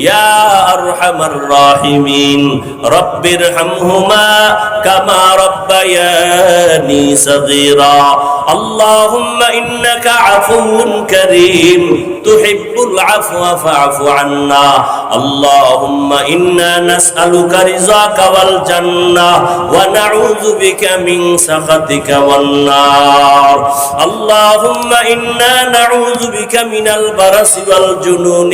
يا أرحم الراحمين. رب ارحمهما كما ربياني صغيرا. اللهم إنك عفو كريم. تحب العفو فاعف عنا. اللهم إنا نسألك رزاك والجنة ونعوذ بك من سخطك والنار. اللهم إنا نعوذ بك من البرس والجنون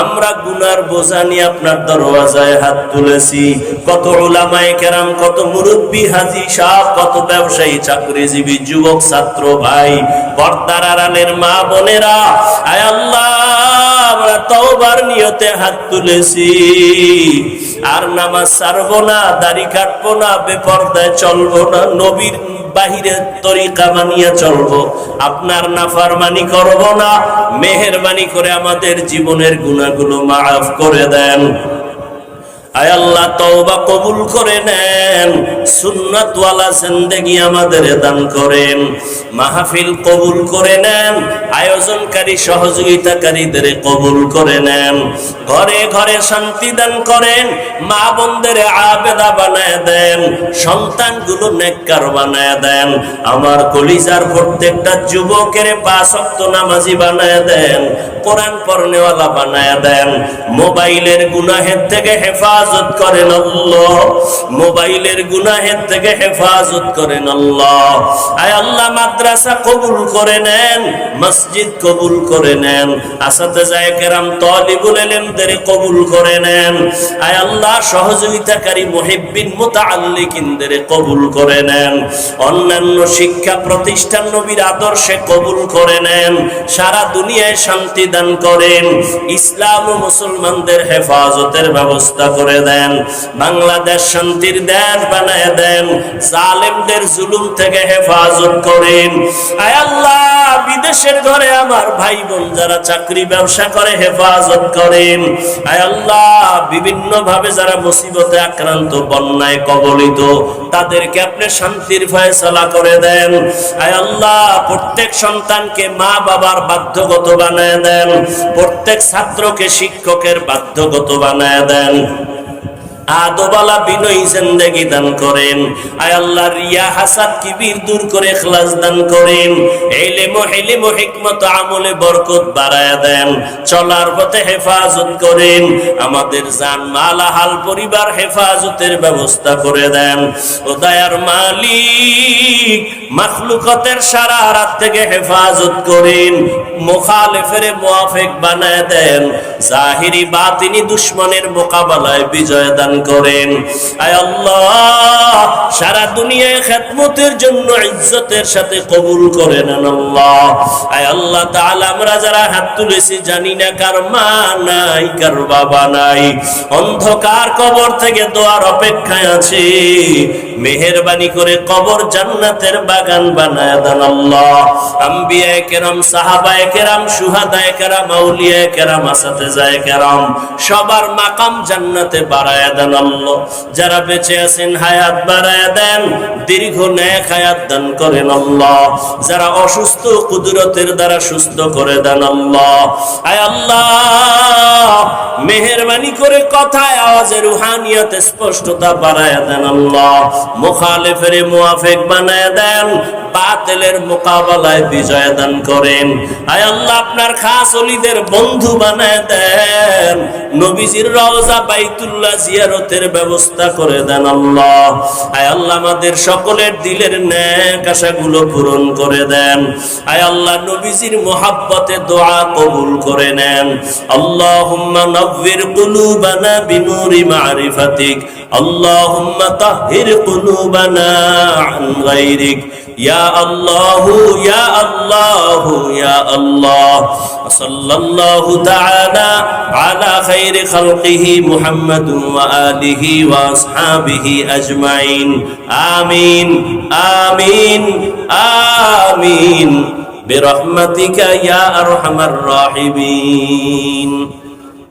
আমরা গুনার বোঝা নিয়ে আপনার দরওয়াজায় হাত তুলেছি। কত ওলামায় কেরাম, কত মুরব্বী হাজি সাহ কত ব্যবসায়ী, চাকরিজীবী, যুবক, ছাত্র ভাই, বর্তার আরানের মা বোনেরা, আয় আল্লাহ আর নামাজ সারবো না, দাড়ি কাটবো না, বেপর্দায় চলবো না, নবীর বাহিরে তরিকা মানিয়া চলবো। আপনার নাফারমানি করব না, মেহরবানি করে আমাদের জীবনের গুণাগুলো মাফ করে দেন। আয় তওবা কবুল করে নেন। সুন্নাতওয়ালা জিন্দেগি আমাদের দান করেন। মাহফিল কবুল করে নেন। আয়োজনকারী, সহযোগিতাকারীদের কবুল করে নেন। ঘরে ঘরে শান্তি দান করেন। মা বোনদের আবেদা বানায় দেন। সন্তানগুলো নেককার বানায় দেন। আমার কলিজার প্রত্যেকটা যুবকের পাঁচ ওয়াক্ত নামাজি বানায় দেন। কোরআন পড়নেওয়ালা বানায় দেন। মোবাইলের গুনাহের থেকে হেফাজত করেন আল্লাহ। মোবাইলের গুনাহের থেকে হেফাজত করেন আল্লাহ। আয় আল্লাহ, মাদ্রাসা কবুল করে নেন, মসজিদ কবুল করে নেন আসাতে যায় কেরাম তলিবুল এলেমদের কবুল করে নেন। আয় আল্লাহ, সহযোগিতাকারী মুহিব্বিন, মুতাআল্লিকিনদের কবুল করে নেন। অন্যান্য শিক্ষা প্রতিষ্ঠান নবীর আদর্শে কবুল করে নেন। সারা দুনিয়ায় শান্তি দান করেন, ইসলাম ও মুসলমানদের হেফাজতের ব্যবস্থা করে দেন, বাংলাদেশ শান্তির দেশ বানায় দেন, জালেমদের জুলুম থেকে হেফাজত করেন। আয় আল্লাহ, বিদেশের ঘরে আমার ভাই বোন যারা চাকরি ব্যবসা করে হেফাজত করেন। আয় আল্লাহ বিভিন্ন ভাবে যারা মুসিবতে আক্রান্ত, বন্যায় কবলিত, তাদেরকে আপনি শান্তির ফয়সালা করে দেন। আয় আল্লাহ, প্রত্যেক সন্তানকে মা বাবার বাধ্যগত বানায় দেন। প্রত্যেক ছাত্রকে শিক্ষকের বাধ্যগত বানায় দেন। আদবালা বিনয়ী জিন্দেগি দান করেন। আয় আল্লাহ, রিয়া হাসাদ কিবির দূর করে ইখলাস দান করেন। ইলম হিলম হিকমত আমলে বরকত বাড়ায় দেন। চলার পথে হেফাজত করেন। আমাদের জান, মালা হাল পরিবার হেফাজতের ব্যবস্থা করে দেন। ও দয়ার মালিক, মাখলুকতের সারা রাত থেকে হেফাজত করেন। মুখালেফের মুআফিক বানায় দেন। জাহিরি বাতিনি দুশ্মনের মোকাবেলায় বিজয় দান করেন। আয় আল্লাহ, সারা দুনিয়ায় খেদমতের জন্য ইজ্জতের সাথে কবুল করে নেন আল্লাহ। আয় আল্লাহ তাআলা, আমরা যারা হাত তুলেছি জানি না কার মা নাই, কার বাবা নাই। অন্ধকার কবর থেকে দোয়ার অপেক্ষায় আছে। মেহেরবানি করে কবর জান্নাতের বাগান বানায় দেন আল্লাহ। আম্বিয়া কেরাম, সাহাবায়ে কেরাম, সুহাদায়ে কেরাম আউলিয়া কেরাম আসাতে যায় কেরাম, সবার মাকাম জান্নাতে বাড়ায় দেন আল্লাহ। যারা বেঁচে আছেন হায়াত বাড়ায় দেন, দীর্ঘ নেক হায়াত দান করেন আল্লাহ। যারা অসুস্থ, কুদরতের দ্বারা সুস্থ করে দেন আল্লাহ। আয় আল্লাহ, মেহেরবানি করে কথায়, আওয়াজে, রুহানিয়তে স্পষ্টতা বাড়ায় দেন আল্লাহ। মুখালেফের মুআফিক বানায় দেন, বাতিলের মোকাবেলায় বিজয় দান করেন। আয় আল্লাহ, আপনার খাস অলিদের বন্ধু বানায় দেন। নবীজির রওজা বাইতুল্লাহ জিয়ারতের ব্যবস্থা করে দেন আল্লাহ। আয় আল্লাহ, আমাদের সকলের দিলের ন্যাক আশাগুলো পূরণ করে দেন। আয় আল্লাহ, নবীজির মোহাব্বতে দোয়া কবুল করে নেন। আল্লাহুম্মা নব্বির কুলুবানা বিনুরি মারিফাতিক। আল্লাহুম্মা তাহহির قلوبنا عن غيرك. يا الله يا الله يا الله. وصلى الله تعالى على خير خلقه محمد وآله وأصحابه أجمعين. آمين آمين آمين. برحمتك يا أرحم الراحمين.